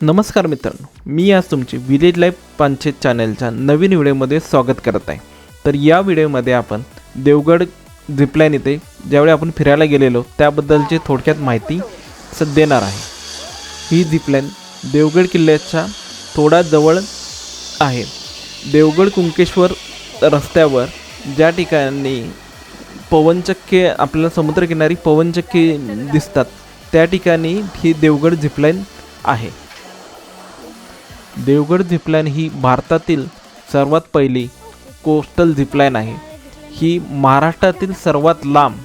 नमस्कार मित्रांनो मी आज तुमची विलेज लाईफ पंचायत चॅनलच्या नवीन व्हिडिओमध्ये स्वागत करत आहे. तर या व्हिडिओमध्ये आपण देवगड झिपलाईन इथे ज्यावेळी आपण फिरायला गेलेलो त्याबद्दलची थोडक्यात माहिती स देणार आहे. ही झिपलाईन देवगड किल्ल्याच्या थोडा जवळ आहे. देवगड कुंकेश्वर रस्त्यावर ज्या ठिकाणी पवनचक्के आपल्याला समुद्रकिनारी पवनचक्के दिसतात त्या ठिकाणी ही देवगड झिपलाईन आहे. देवगड झिपलाईन ही भारतातील सर्वात पहिली कोस्टल झिपलाईन आहे. ही महाराष्ट्रातील सर्वात लांब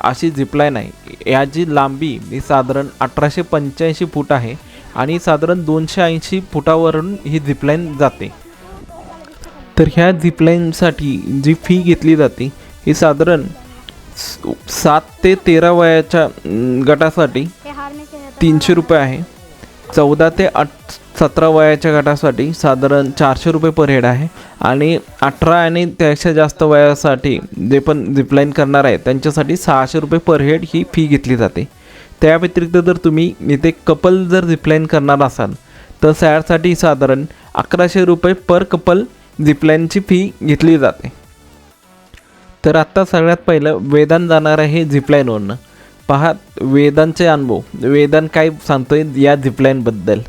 अशी झिपलाईन आहे. याची लांबी ही साधारण अठराशे पंच्याऐंशी फूट आहे आणि साधारण दोनशे ऐंशी फुटावरून ही झिपलाईन जाते. तर ह्या झिपलाईनसाठी जी फी घेतली जाते ही साधारण सात ते तेरा वयाच्या गटासाठी तीनशे रुपये आहे. चौदा ते आठ सतरा वयाच्या गटासाठी साधारण चारशे रुपये पर हेड आहे. आणि अठरा आणि त्यापेक्षा जास्त वयासाठी जे पण झिपलाईन करणार आहे त्यांच्यासाठी सहाशे रुपये पर हेड ही फी घेतली जाते. त्या व्यतिरिक्त जर तुम्ही इथे कपल जर झिपलाईन करणार असाल तर सॅडसाठी साधारण अकराशे रुपये पर कपल झिपलाईनची फी घेतली जाते. तर आत्ता सगळ्यात पहिलं वेदान जाणार आहे झिपलाईनवरनं पहा वेदांचे अनुभव. वेदान काय सांगतोय या झिपलाईनबद्दल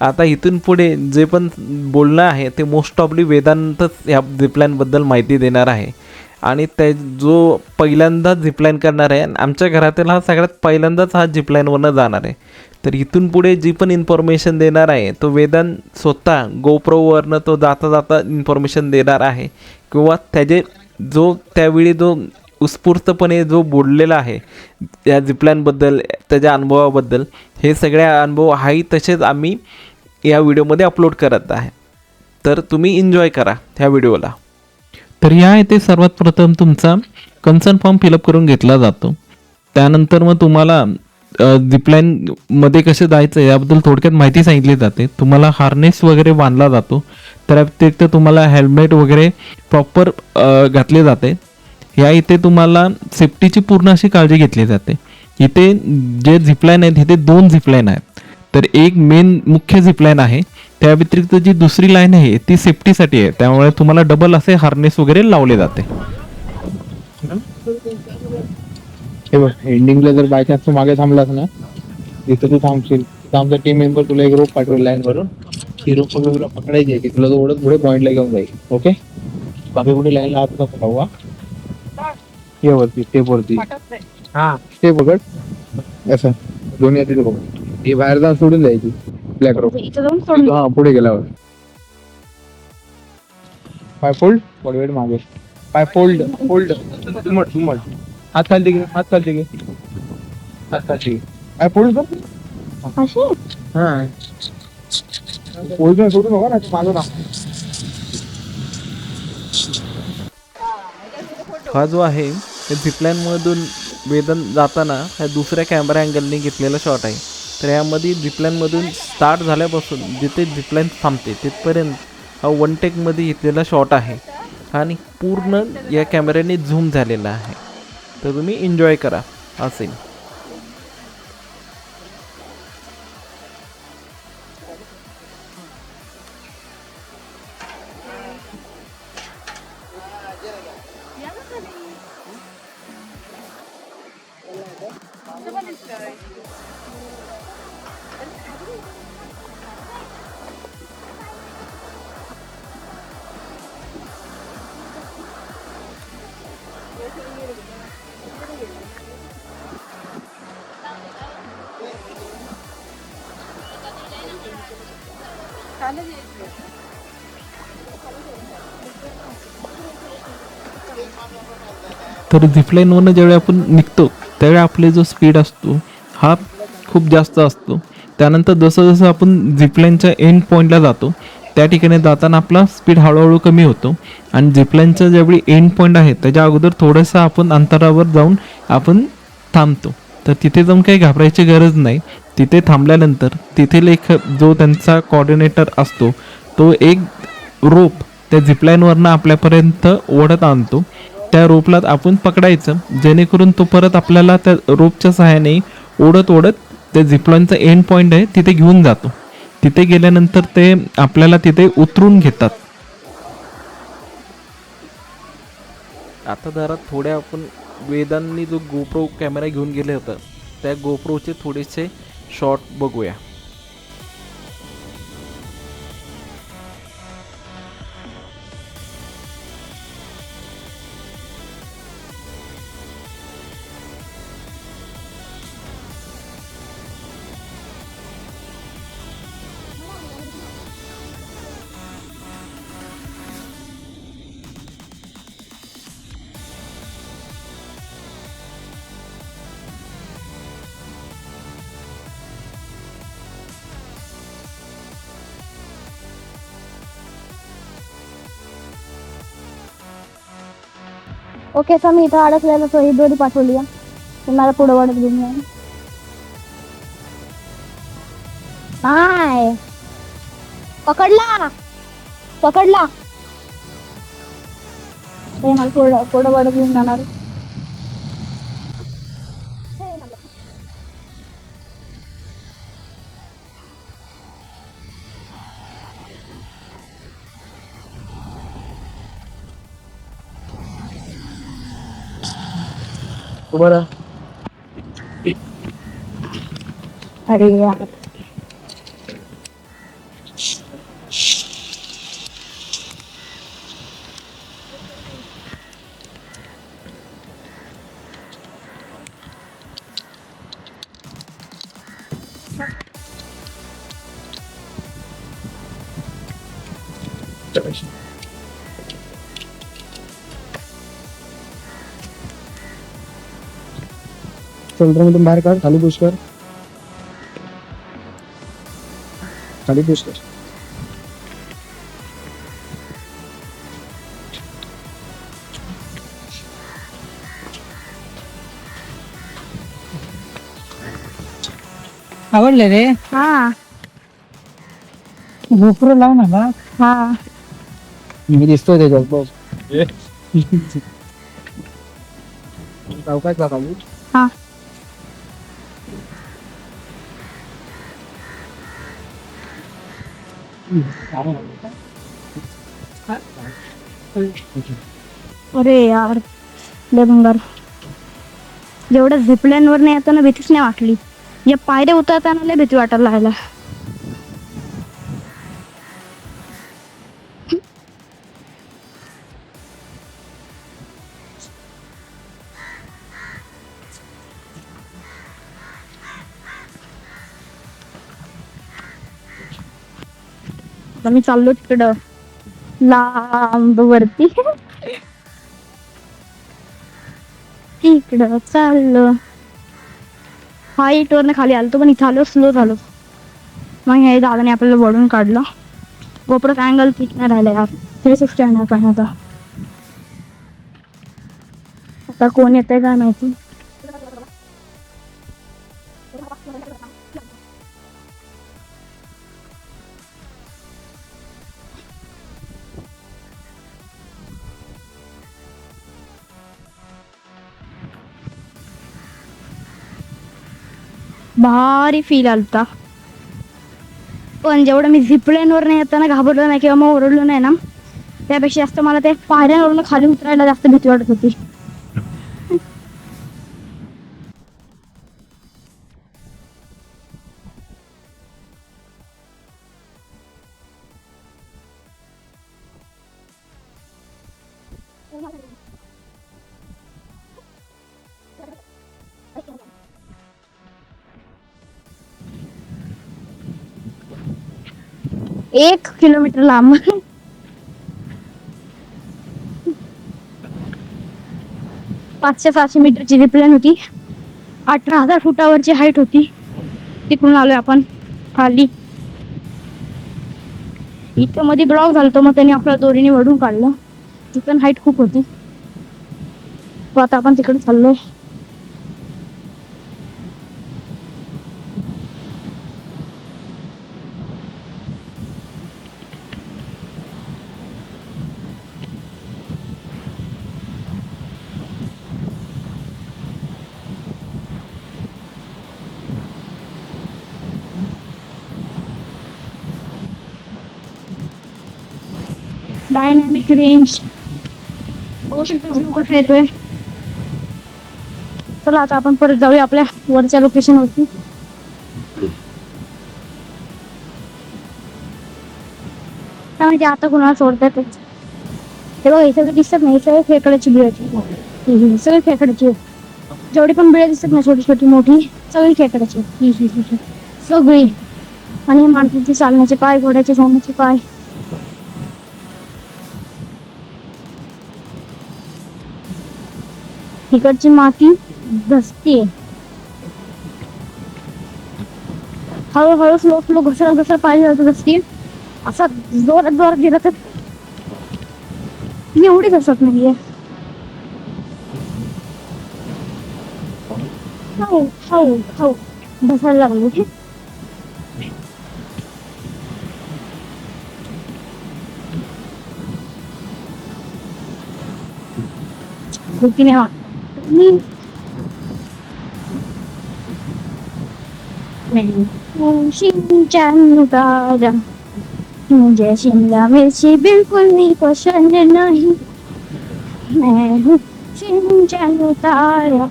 आता इथून पुढे जे पण बोलणं आहे ते मोस्ट ऑफली वेदांतच ह्या झिपलाईनबद्दल माहिती देणार आहे. आणि त्या जो पहिल्यांदा झिपलाईन करणार आहे आमच्या घरातील हा सगळ्यात पहिल्यांदाच हा झिपलाईनवरनं जाणार आहे. तर इथून पुढे जी पण इन्फॉर्मेशन देणार आहे तो वेदांत स्वतः गोप्रोवरनं तो जाता जाता इन्फॉर्मेशन देणार आहे. किंवा त्याचे जो त्यावेळी जो उत्स्फूर्तपणे जो बोललेला आहे त्या झिपलाईनबद्दल त्याच्या अनुभवाबद्दल हे सगळे अनुभव हाही तसेच आम्ही या व्हिडिओमध्ये अपलोड करत आहे. तर तुम्ही एन्जॉय करा ह्या व्हिडिओला. तर या येथे सर्वात प्रथम तुमचा कन्सर्न फॉर्म फिलअप करून घेतला जातो. त्यानंतर मग तुम्हाला झिपलाईनमध्ये कसं जायचं याबद्दल थोडक्यात माहिती सांगितली जाते. तुम्हाला हार्नेस वगैरे बांधला जातो. त्या व्यतिरिक्त तुम्हाला हेल्मेट वगैरे प्रॉपर घातले जाते. या इथे तुम्हाला सेफ्टीची पूर्ण अशी काळजी घेतली जाते. इथे जे झिपलाईन आहेत इथे दोन झिपलाईन आहेत. तर एक मेन मुख्य झिपलाईन आहे. त्या व्यतिरिक्त जी दुसरी लाईन आहे ती सेफ्टीसाठी आहे. त्यामुळे तुम्हाला डबल असे हार्नेस वगैरे लावले जाते. बघ एंडिंगला जर बाय चान्स तू मागे थांबलास ना तिथं तू थांबशील. आमचा टीम मेंबर तुला एक रोप पाठवेल लाईन वरून. ही रोप वगैरे तुला पकडायची आहे की तुला तो ओढत पुढे पॉईंटला घेऊन जाईल. ओके बाकी कुठे लाईनला हात नको हा. हा ये वरती स्टेप वरती हा. स्टेप पकड. असं. दोन्ही हाती पकड. ही बाहेर जाऊन सोडून जायची ब्लॅक रोप इथं जाऊन सोडून हा पुढे गेल्यावर. पाय फोल्ड बॉडी वेट मागे. पाय फोल्ड फोल्ड तुमट तुमट हात खालती घे हात खालती घे. हात खालती घे. पाय फोल्ड कर. अशी? हा. फोल्ड सोडू नका ना मागं ना हा जो आहे त्या झिपलाईनमधून वेदन जाताना ह्या दुसऱ्या कॅमेरा अँगलने घेतलेला शॉट आहे. तर यामध्ये झिपलाईनमधून स्टार्ट झाल्यापासून जिथे झिपलाईन थांबते तिथपर्यंत हा वन टेकमध्ये घेतलेला शॉट आहे. आणि पूर्ण या कॅमेऱ्याने झूम झालेला आहे. तर तुम्ही एन्जॉय करा. असेल तर झिपलाईनवरनं ज्यावेळी आपण निघतो त्यावेळी आपले जो स्पीड असतो हा खूप जास्त असतो. त्यानंतर जसं जसं आपण झिपलाईनच्या एंड पॉईंटला जातो त्या ठिकाणी जाताना आपला स्पीड हळूहळू कमी होतो. आणि झिपलाईनचं ज्यावेळी एंड पॉईंट आहे त्याच्या अगोदर थोडंसं आपण अंतरावर जाऊन आपण थांबतो. तर तिथे जाऊन काही घाबरायची गरज नाही. तिथे थांबल्यानंतर तेथील एक जो त्यांचा कॉर्डिनेटर असतो तो एक रोप त्या झिपलाईनवरनं आपल्यापर्यंत ओढत आणतो. त्या रोपला आपण पकडायचं. जेणेकरून तो परत आपल्याला त्या रोपच्या सहाय्याने ओढत ओढत त्या झिपलाईनचा एंड पॉईंट आहे तिथे घेऊन जातो. तिथे गेल्यानंतर ते आपल्याला तिथे उतरून घेतात. आता जरा थोड्या आपण वेदांनी जो गोप्रो कॅमेरा घेऊन गेले होतं त्या गोप्रोचे थोडेसे शॉट बघूया. ओके सर मी इथं अडकलेलं तो ही दोरी पाठवली आहे. तुम्हाला पुढं वाढत घेऊन या. हाय. पकडला. पकडला. ते मला पुढं पुढं वाढत घेऊन जाणार तुम्हाला अरे यार शोल्डरमधून बाहेर काढ खाली पुश कर. खाली पुश कर. आवडले रे? हा. गोप्रो लाव ना बा हा. मी दिसतोय त्याच्यात बघ. चौकात का खाली हा. अरे यार लय भंगार. जेवढं झिपल्यांवर वर नाही येताना भीतीच नाही वाटली. या पायऱ्या उतरताना लय भीती वाटायला लागला आता मी चाललो तिकडं. लांब वरती. तिकडं चाललो. हाईट वरनं खाली आलो तो पण इथं आलो स्लो झालो. मग हे दादाने आपल्याला वळून काढलं. गोपुरात अँगल ठीक नाही राहिला यार. थ्री सिक्स्टी आणणार पण आता. आता कोण येतंय काय माहिती? भारी फील आलता पण जेवढं मी झिपलेनवर नाही येताना घाबरलो नाही किंवा मग ओरडलो नाही ना त्यापेक्षा जास्त मला ते पायऱ्यांवरून खाली उतरायला जास्त भीती वाटत होती एक किलोमीटर लांब. पाचशे सहाशे मीटरची रिप्लेन होती. अठरा हजार फुटावरची हाईट होती. तिकडून आलोय आपण खाली. इथं मध्ये ब्लॉक झालतो मग त्यांनी आपल्या दोरीने वडून काढलं. तिथं हाईट खूप होती. आता आपण तिकडे चाललोय. डायनॅमिक रेंज बघू शकतो view कसा येतोय? चला आता आपण परत जाऊया आपल्या वरच्या लोकेशन वरती. काय माहिती आता कुणाला सोडतात हे बघा इथे दिसत नाही सगळे खेकड्याची बिळ सगळी सगळे खेकड्याची जेवढी पण बिळे दिसत नाही छोटी छोटी मोठी सगळी खेकड्याची सगळी. आणि माणसाचे चालण्याचे पाय घोड्याचे चालण्याचे पाय. इकडची माती घसते हळूहळू स्लो स्लो घसरत घसरत पाहिजे जात धसते. असा जोरात जोरात गेला तर एवढी घसत नाहीये. हळू हळू हळू बसायला लागली भीती नाही हा मी मैं मुझे शिमला मिर्ची बिल्कुल नहीं पसंद नहीं. मैं हूँ शिनचैन उतारा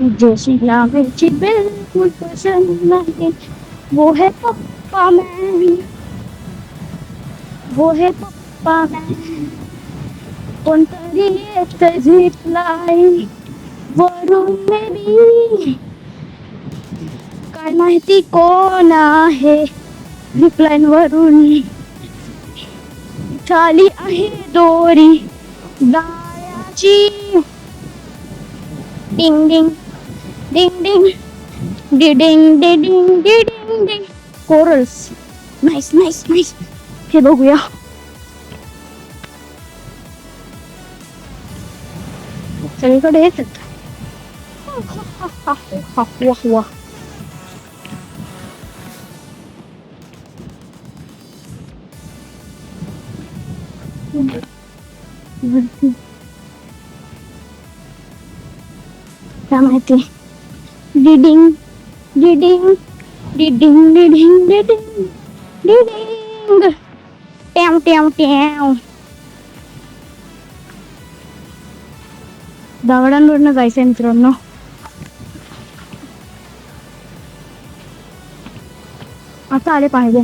मुझे शिमला मिर्ची बिल्कुल पसंद नहीं. वो है पप्पा मैं. वो है पप्पा मैं. कोणतरी येत झिपलाय वरून मी काय माहिती कोण आहे? रिप्लाईन वरून. चाली आहे दोरी. दायाची डिंग डिंग डिंग डिंग डिडिंग डिडिंग डिडिंग डिंग कोरल्स नाईस नाईस नाईस हे बघूया. सगळीकडे हेच Hoặc hoặc hoặc Xong rồi kìa Reading Reading Reading Reading Reading Reading Teo teo teo. दगडांवरनं जायचं आहे मित्रांनो आता आले पाहिजे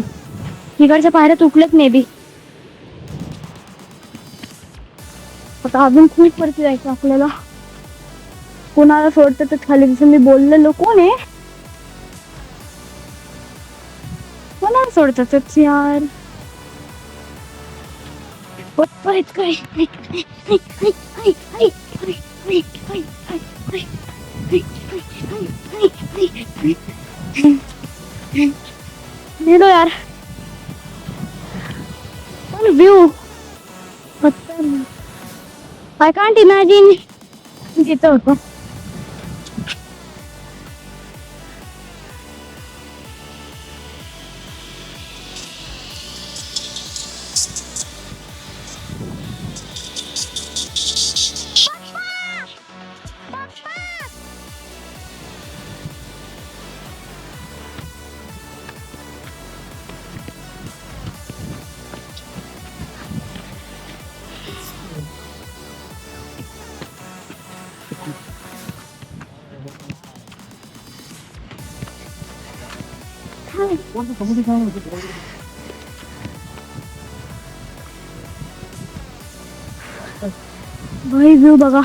इकडच्या पायऱ्या तुटलेत मे बी आता अजून खूप वरती जायचं आपल्याला कोणाला सोडतं तर खाली जसं मी बोललेलो कोण आहे कोणाला सोडतात यार पप्पा आहेत काय निडो यार. View view I can't imagine जिथं होतो. भाई व्ह्यू बघा.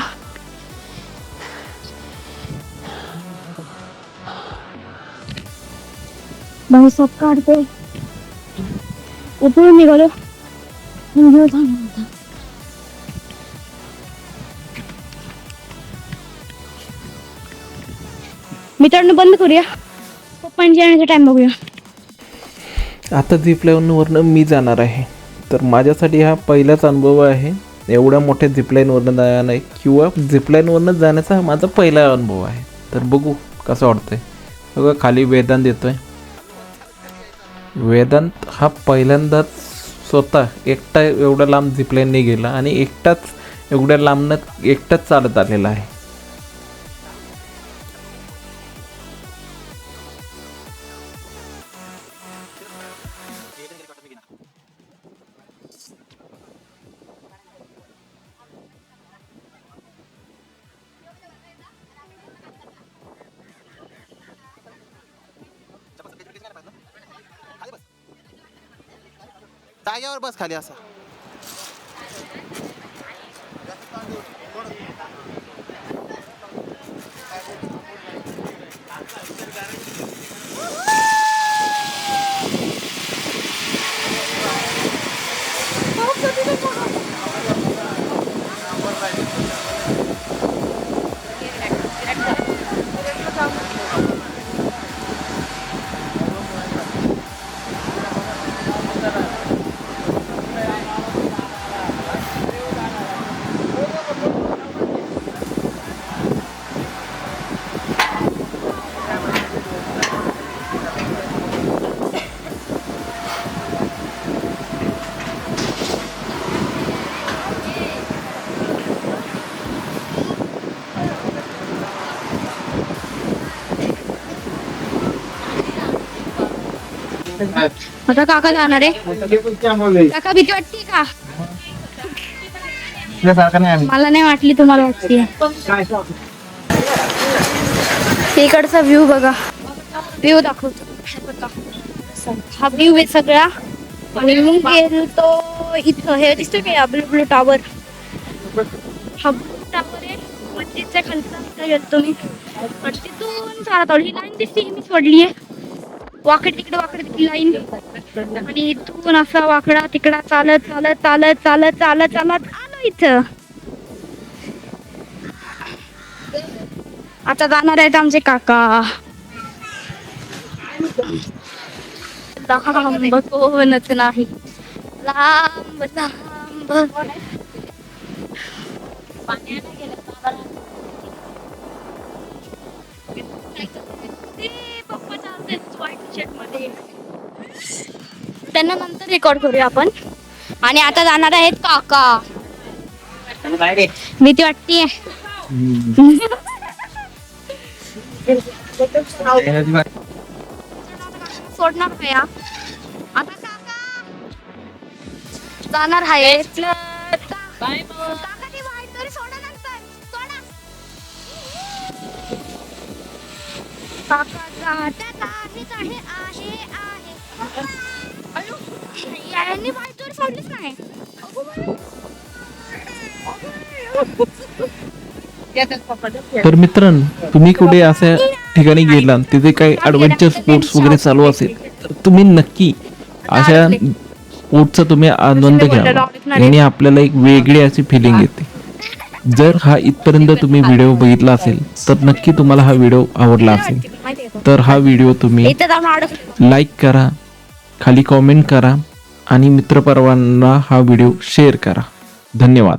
भाई सब काढते. उतरून निघालो. व्हिडिओ चालू होता मित्रांनो बंद करूया. पप्पांची येण्याचा टाइम बघूया. आता झिपलाईनवरनं मी जाणार आहे. तर माझ्यासाठी हा पहिलाच अनुभव आहे. एवढ्या मोठ्या झिपलाईनवरनं जाणं किंवा झिपलाईनवरनं जाण्याचा हा माझा पहिला अनुभव आहे. तर बघू कसं वाटतंय. बघा खाली वेदांत येतोय. वेदांत हा पहिल्यांदाच स्वतः एकटा एवढ्या लांब झिपलाईनने गेला आणि एकटाच एवढ्या लांबनं एकटाच चालत आलेला आहे. जागेवर बस खाली असा. आता काका जाणार आहे. काका भीती वाटते का? मला नाही वाटली तुम्हाला वाटते. इकडचा व्ह्यू बघा. व्ह्यू दाखवतो. हा व्ह्यू आहे सगळा. आणि मी गेलो इथं. हे दिसतो का ब्लू ब्लू टावर हा ब्लू टावर आहे. मस्जिदच्या खालचा इथं गेलतो मी. मस्जिदून चालत आलो. ही लाईन दिसते मी सोडली आहे वाकडे तिकडे वाकड तिकडे लाईन. आणि इथून असा वाकडा तिकडा चालत चालत चालत चालत चालत चालत आलो इथं. आता जाणार आहेत आमचे काका. लांब कोणच नाही. लांब लांब. पाण्याला ते मध्ये त्यांना नंतर रेकॉर्ड करूया आपण. आणि आता जाणार आहेत काका. भीती सोडणार का या? आता काका. जाणार आहे काका ती वाईट दोरी सोडा नंतर. सोडा. काका जात्यात आहेत आहे आहे आहे अयो, यांनी बाहेर सोडलीच नाही तर मित्रांनो तुम्ही कुठे अशा ठिकाणी गेला तिथे काही ॲडव्हेंचर स्पोर्ट्स वगैरे चालू असेल तर तुम्ही नक्की अशा स्पोर्टचा तुम्ही आनंद घ्या. याने आपल्याला एक वेगळी अशी फिलिंग येते. जर हा इथपर्यंत तुम्ही व्हिडिओ बघितला असेल तर नक्की तुम्हाला हा व्हिडिओ आवडला असेल. तर हा व्हिडिओ तुम्ही लाईक करा. खाली कॉमेंट करा आणि मित्रपरवांना हा व्हिडिओ शेअर करा. धन्यवाद.